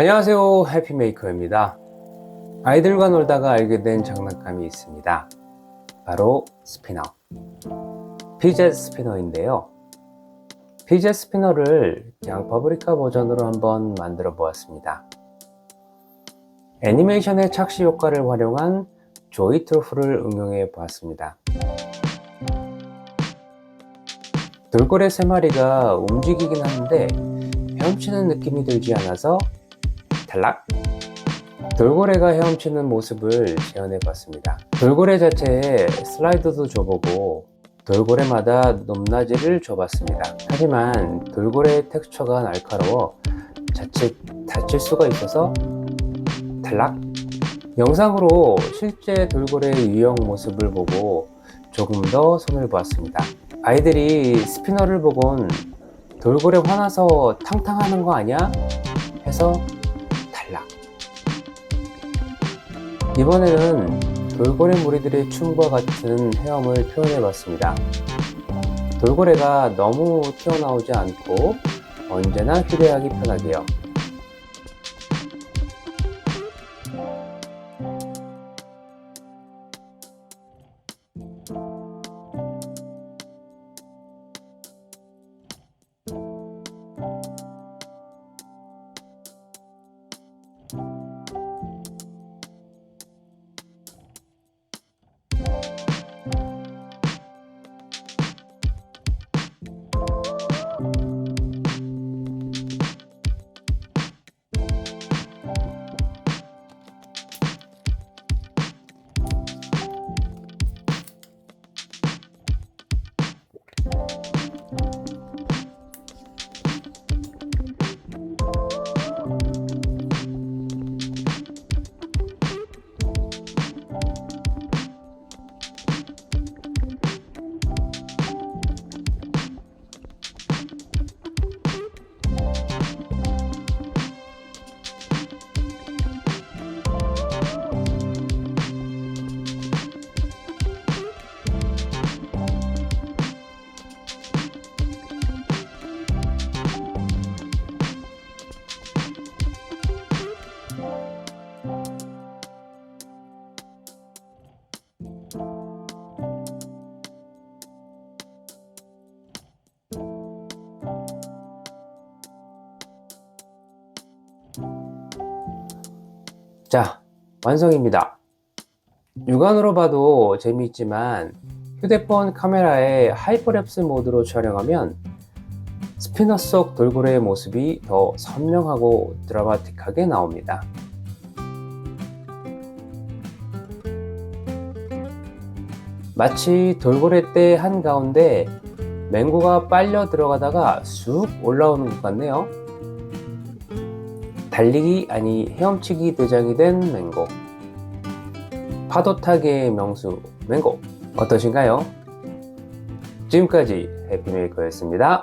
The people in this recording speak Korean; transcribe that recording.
안녕하세요. 해피메이커입니다. 아이들과 놀다가 알게 된 장난감이 있습니다. 바로 스피너. 피젯 스피너인데요. 피젯 스피너를 양 파브리카 버전으로 한번 만들어 보았습니다. 애니메이션의 착시 효과를 활용한 조이 트루프를 응용해 보았습니다. 돌고래 세 마리가 움직이긴 하는데 헤엄치는 느낌이 들지 않아서 탈락? 돌고래가 헤엄치는 모습을 재현해 봤습니다. 돌고래 자체에 슬라이드도 줘보고 돌고래마다 높낮이를 줘봤습니다. 하지만 돌고래의 텍스처가 날카로워 자칫 다칠 수가 있어서 탈락? 영상으로 실제 돌고래의 유형 모습을 보고 조금 더 손을 보았습니다. 아이들이 스피너를 보곤 돌고래 화나서 탕탕하는 거 아니야? 해서 이번에는 돌고래 무리들의 춤과 같은 헤엄을 표현해 봤습니다. 돌고래가 너무 튀어나오지 않고 언제나 휴대하기 편하게요. 자, 완성입니다. 육안으로 봐도 재미있지만 휴대폰 카메라에 하이퍼랩스 모드로 촬영하면 스피너 속 돌고래의 모습이 더 선명하고 드라마틱하게 나옵니다. 마치 돌고래 떼 한가운데 맹고가 빨려 들어가다가 쑥 올라오는 것 같네요. 달리기 아니 헤엄치기 대장이 된 맹고 파도 타기의 명수 맹고 어떠신가요? 지금까지 해피메이커였습니다.